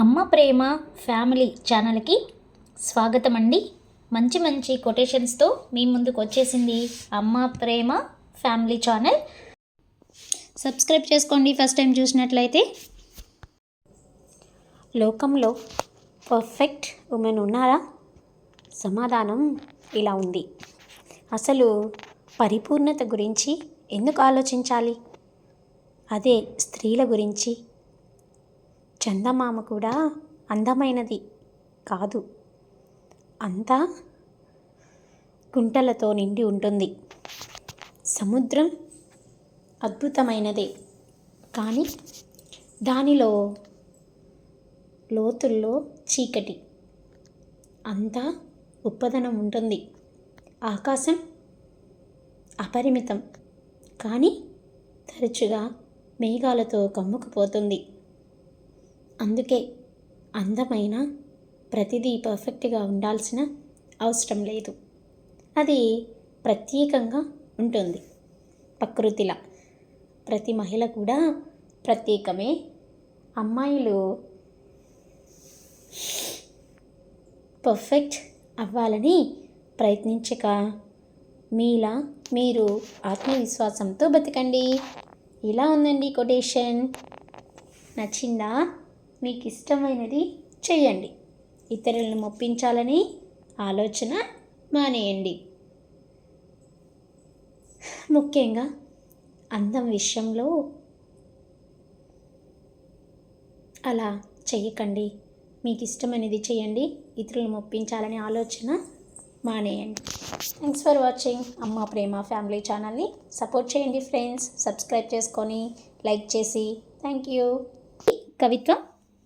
అమ్మ ప్రేమ ఫ్యామిలీ ఛానల్కి స్వాగతం అండి మంచి మంచి కొటేషన్స్తో మీ ముందుకు వచ్చేసింది Amma Prema family channel. Subscribe చేసుకోండి ఫస్ట్ టైం చూసినట్లయితే. లోకంలో పర్ఫెక్ట్ ఉమెన్ ఉన్నారా? సమాధానం ఇలా ఉంది. అసలు పరిపూర్ణత గురించి ఎందుకు ఆలోచించాలి? అదే స్త్రీల గురించి చందమామ కూడా అందమైనది కాదు. అంతా గుంటలతో నిండి ఉంటుంది. సముద్రం అద్భుతమైనదే. కానీ దానిలో లోతుల్లో చీకటి. అంతా ఉప్పదనం ఉంటుంది. ఆకాశం అపరిమితం. కానీ తరచుగా మేఘాలతో కమ్ముకుపోతుంది. అందుకే అందమైన ప్రతిదీ పర్ఫెక్ట్గా ఉండాల్సిన అవసరం లేదు. అది ప్రత్యేకంగా ఉంటుంది. ప్రకృతిలా. ప్రతి మహిళ కూడా ప్రత్యేకమే. అమ్మాయిలు పర్ఫెక్ట్ అవ్వాలని ప్రయత్నించక మీలా మీరు ఆత్మవిశ్వాసంతో బతకండి. ఇలా ఉందండి కొటేషన్. నచ్చిందా? మీకు ఇష్టమైనది చేయండి ఇతరులను మొప్పించాలని ఆలోచన మానేయండి. ముఖ్యంగా అందం విషయంలో అలా చెయ్యకండి. మీకు ఇష్టమైనది చేయండి ఇతరులను మొప్పించాలనే ఆలోచన మానేయండి. Thanks for watching Amma Prema family ఛానల్ని సపోర్ట్ చేయండి ఫ్రెండ్స్ సబ్స్క్రైబ్ చేసుకొని లైక్ చేసి. థ్యాంక్ యూ కవిత్వం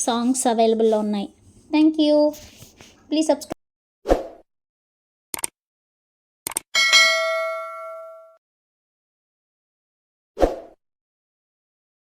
సాంగ్స్ అవైలబుల్లో ఉన్నాయి థ్యాంక్ యూ ప్లీజ్ సబ్స్క్రైబ్